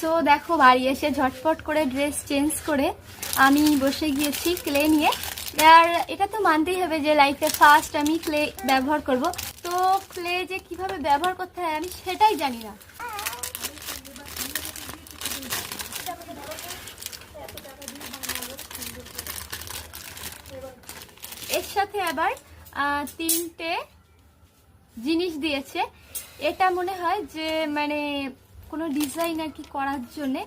So দেখো, বাড়ি এসে ঝটপট করে ড্রেস চেঞ্জ করে আমি বসে গিয়েছি ক্লে নিয়ে। আর এটা তো মানতেই হবে যে লাইফে ফার্স্ট আমি ক্লে ব্যবহার করব। তো ক্লে যে কীভাবে ব্যবহার করতে হয় আমি সেটাই জানি না। এর সাথে আবার তিনটে জিনিস দিয়েছে। এটা মনে হয় যে মানে কোনো ডিজাইন আর কি করার জন্যে,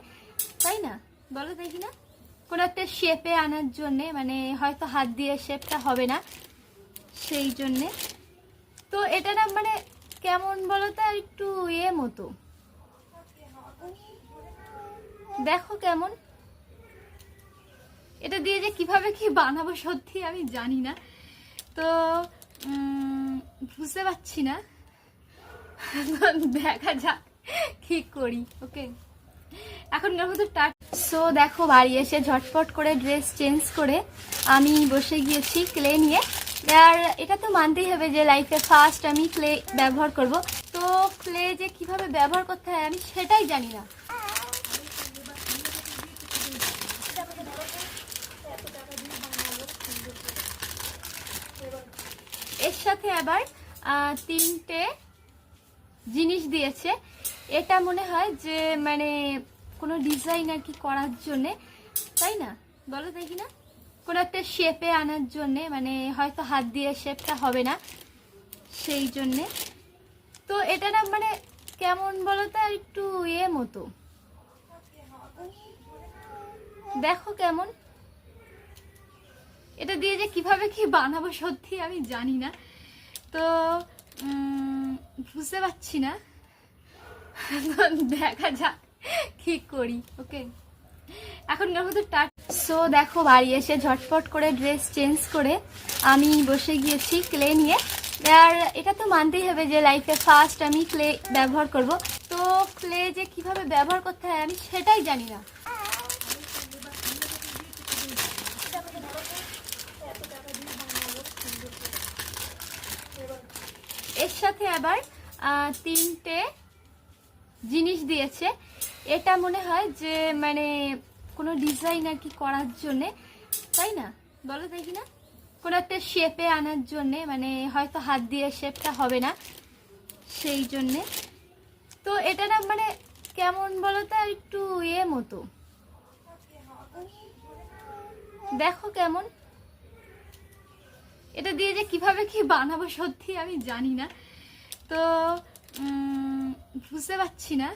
তাই না? বলো দেখি না। কোনো একটা শেপে আনার জন্যে মানে হয়তো হাত দিয়ে শেপটা হবে না, সেই জন্যে। তো এটা না মানে কেমন বলো তো একটু ইয়ে মতো। দেখো কেমন। এটা দিয়ে যে কীভাবে কি বানাবো সত্যি আমি জানি না। তো বুঝতে পারছি না। দেখা যাক। কি করি? ওকে এখনকার মতো টাট সো দেখো, বাড়ি এসে ঝটপট করে ড্রেস চেঞ্জ করে আমি বসে গিয়েছি ক্লে নিয়ে। আর এটা তো মানতেই হবে যে লাইফে ফার্স্ট আমি ক্লে ব্যবহার করব। তো ক্লে যে কীভাবে ব্যবহার করতে হয় আমি সেটাই জানি না। এর সাথে আবার তিনটে জিনিস দিয়েছে। এটা মনে হয় যে মানে কোনো ডিজাইন আর কি করার জন্যে, তাই না? বলো দেখি না। কোনো একটা শেপে আনার জন্যে মানে হয়তো হাত দিয়ে শেপটা হবে না সেই জন্যে। তো এটা না মানে কেমন বলো তো একটু ইয়ে মতো। দেখো কেমন। এটা দিয়ে যে কীভাবে কি বানাবো সত্যি আমি জানি না। তো বুঝতে পারছি না। দেখা যাক কি করি ওকে এখনকার মতো টাট। সো দেখো, বাড়ি এসে ঝটপট করে ড্রেস চেঞ্জ করে আমি বসে গিয়েছি ক্লে নিয়ে। আর এটা তো মানতেই হবে যে লাইফে ফার্স্ট আমি ক্লে ব্যবহার করব। তো ক্লে যে কীভাবে ব্যবহার করতে হয় আমি সেটাই জানি না। এর সাথে আবার তিনটে জিনিস দিয়েছে। এটা মনে হয় যে মানে কোনো ডিজাইন আর কি করার জন্যে, তাই না? বলো দেখি না। কোনো একটা শেপে আনার জন্যে মানে হয়তো হাত দিয়ে শেপটা হবে না সেই জন্যে। তো এটা না মানে কেমন বলো তো একটু ইয়ে মতো। দেখো কেমন। এটা দিয়ে যে কীভাবে কি বানাবো সত্যি আমি জানি না। তো বুঝতে পারছি না।